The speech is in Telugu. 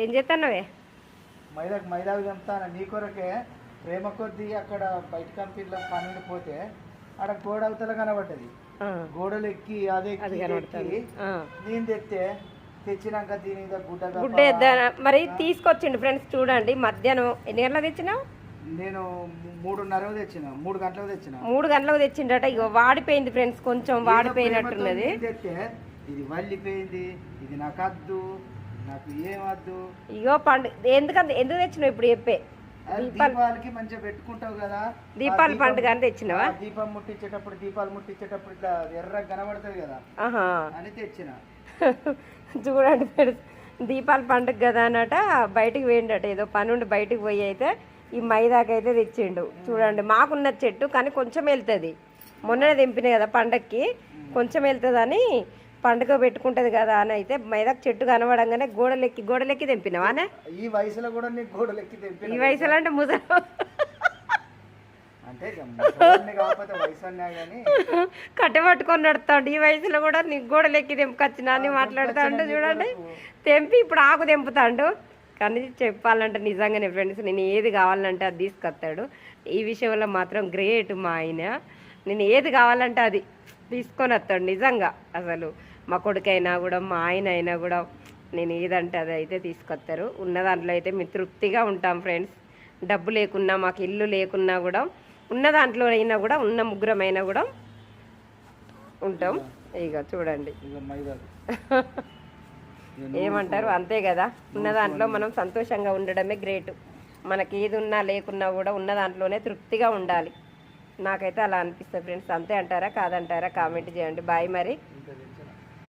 ఏం చేస్తున్నావే మైదాకు మైదాకు చంపుతాను? నీ కొరకే ప్రేమ కొద్దీ అక్కడ బయట కంపెనీలో పని పోతే ఆడ గోడ అవతల కనబడ్డది. గోడలు ఎక్కి అదే. నేను తెస్తే తెచ్చినాక దీని గుడ్డ గుడ్డ మరి తీసుకొచ్చిండు ఫ్రెండ్స్ చూడండి మధ్యాహ్నం ఎన్ని గంటలకు తెచ్చినావు? నేను మూడున్నర తెచ్చిన మూడు గంటలకు తెచ్చిన. మూడు గంటలకు తెచ్చిండట ఇగో వాడిపోయింది ఫ్రెండ్స్ కొంచెం వాడిపోయినట్టున్నది. ఇది వల్లిపోయింది ఇది నాకు వద్దు నాకు ఇగో పండు ఎందుకంత ఎందుకు తెచ్చినావు ఇప్పుడు చెప్పే? దీపాలకి మంచిగా పెట్టుకుంటావు కదా. ఆ దీపావళి దీపం- పండుగ అని తెచ్చినావా? దీపం ముట్టించేటప్పుడు దీపాలు ముట్టించేటప్పుడు ఇట్లా ఎర్రగా కనబడుతుంది కదా. అని తెచ్చిన. చూడండి దీపాల పండుగ కదా అన్నట బయటికి పోయిండట. ఏదో పని ఉండి బయటికి పోయి అయితే ఈ మైదాకైతే తెచ్చిండు. చూడండి మాకున్న చెట్టు కానీ కొంచెం వెళ్తుంది. మొన్ననే తెంపిన కదా పండక్కి కొంచెం వెళ్తుందని పండుగ పెట్టుకుంటది కదా అని అయితే మైదాకు చెట్టు కనబడంగానే గోడలెక్కి గోడలెక్కి తెంపినావానే ఈ వయసులో కూడా నీకు గోడలు ఎక్కి తెంపిన ఈ వయసులో అంటే ముసలి అంటే ఇక ముసలోడిని కాకపోతే వయసు అన్నా కానీ కట్టెపట్టుకొని నడుతాడు ఈ వయసులో కూడా నీకు గోడలెక్కి తెంపుకొచ్చినా అని మాట్లాడుతాడు చూడండి. తెంపి ఇప్పుడు ఆకు తెంపుతాడు. కానీ చెప్పాలంటే నిజంగానే ఫ్రెండ్స్ నేను ఏది కావాలంటే అది తీసుకొస్తాడు. ఈ విషయంలో మాత్రం గ్రేట్ మా ఆయన. నేను ఏది కావాలంటే అది తీసుకొని వస్తాడు నిజంగా అసలు. మా కొడుకైనా కూడా మా ఆయన అయినా కూడా నేను ఏదంటే అది అయితే తీసుకొస్తారు. ఉన్న దాంట్లో అయితే మేము తృప్తిగా ఉంటాం ఫ్రెండ్స్. డబ్బు లేకున్నా మాకు ఇల్లు లేకున్నా కూడా ఉన్న దాంట్లో అయినా కూడా ఉన్న ముగ్గురమైనా కూడా ఉంటాం. ఇక చూడండి. ఏమంటారు? అంతే కదా. ఉన్న దాంట్లో మనం సంతోషంగా ఉండడమే గ్రేట్. మనకి ఏది ఉన్నా లేకున్నా కూడా ఉన్న దాంట్లోనే తృప్తిగా ఉండాలి. నాకైతే అలా అనిపిస్తుంది ఫ్రెండ్స్. అంతే అంటారా? కాదంటారా? కామెంట్ చేయండి. బాయ్ మరి.